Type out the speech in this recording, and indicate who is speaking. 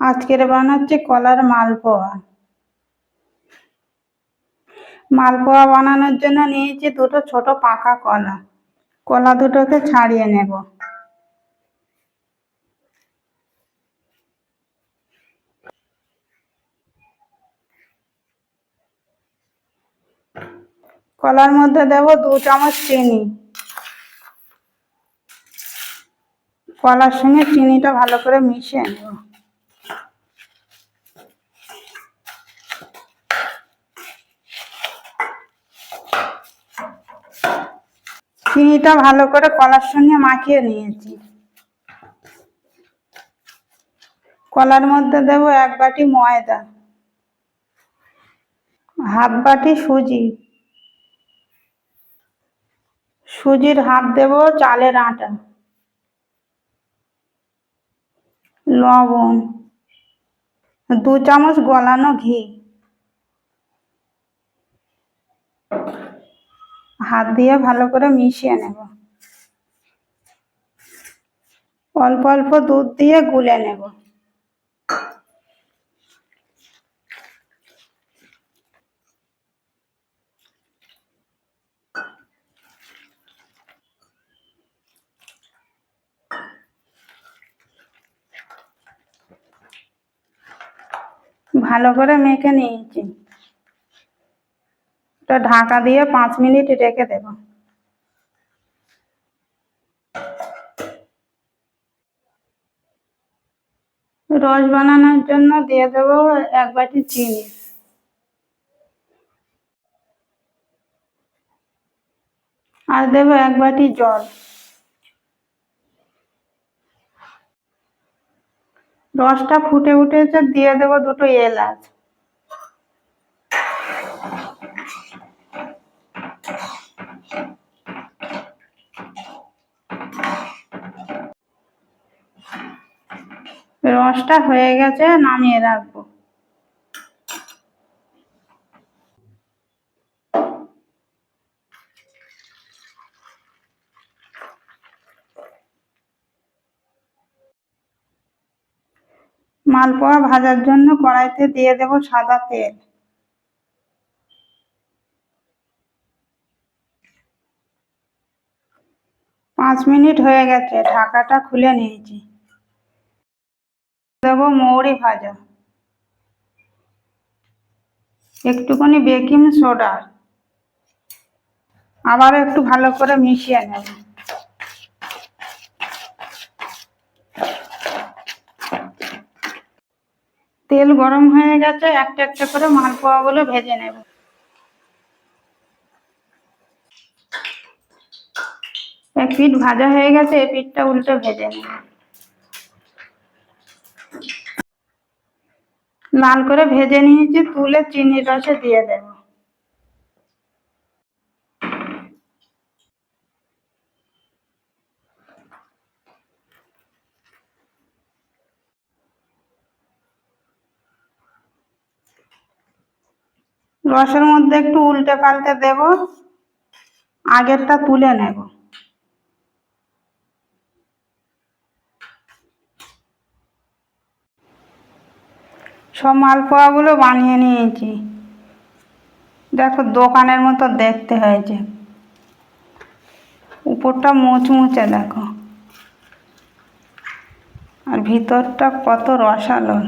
Speaker 1: আজকের বানাচ্ছি কলার মালপোয়া। মালপোয়া বানানোর জন্য নিয়েছি দুটো ছোট পাকা কলা। কলা দুটোকে ছাড়িয়ে নেব। কলার মধ্যে দেব দু চামচ চিনি। কলার সঙ্গে চিনিটা ভালো করে মিশিয়ে নেব। চিনিটা ভালো করে কলার সঙ্গে মাখিয়ে নিয়েছি। কলার মধ্যে দেব এক বাটি ময়দা, হাফ বাটি সুজি। সুজির হাফ দেব চালের আটা, লবণ, দু চামচ গলানো ঘি। হাত দিয়ে ভালো করে মিশিয়ে নেব। অল্প অল্প দুধ দিয়ে গুলে নেব। ভালো করে মেখে নিয়েছি। ঢাকা দিয়ে পাঁচ মিনিট রেখে দেব। রস বানানোর জন্য দিয়ে দেব এক বাটি চিনি। আর দেবো এক বাটি জল। রসটা ফুটে উঠেছে, দিয়ে দেবো দুটো এলাচ। রসটা হয়ে গেছে, নামিয়ে রাখব। মালপোয়া ভাজার জন্য কড়াইতে দিয়ে দেব সাদা তেল। পাঁচ মিনিট হয়ে গেছে, ঢাকাটা খুলে নিয়েছি। দেবো মৌরি ভাজা। একটুখানি বেকিং সোডা। আবার একটু ভালো করে মিশিয়ে নেব। তেল গরম হয়ে গেছে, একটা একটা করে মালপোয়াগুলো ভেজে নেব। এক পিঠ ভাজা হয়ে গেছে এই পিঠটা উল্টে ভেজে নেব। লাল করে ভেজে নিয়েছি, তুলে চিনির রসে দিয়ে দেব। রসের মধ্যে একটু উল্টে পাল্টে দেব, আগেরটা তুলে নেব। সব মালপোয়াগুলো বানিয়ে নিয়েছি। দেখো দোকানের মতো দেখতে হয়েছে। উপরটা মুচমুচে দেখো। আর ভিতরটা কত রসালো।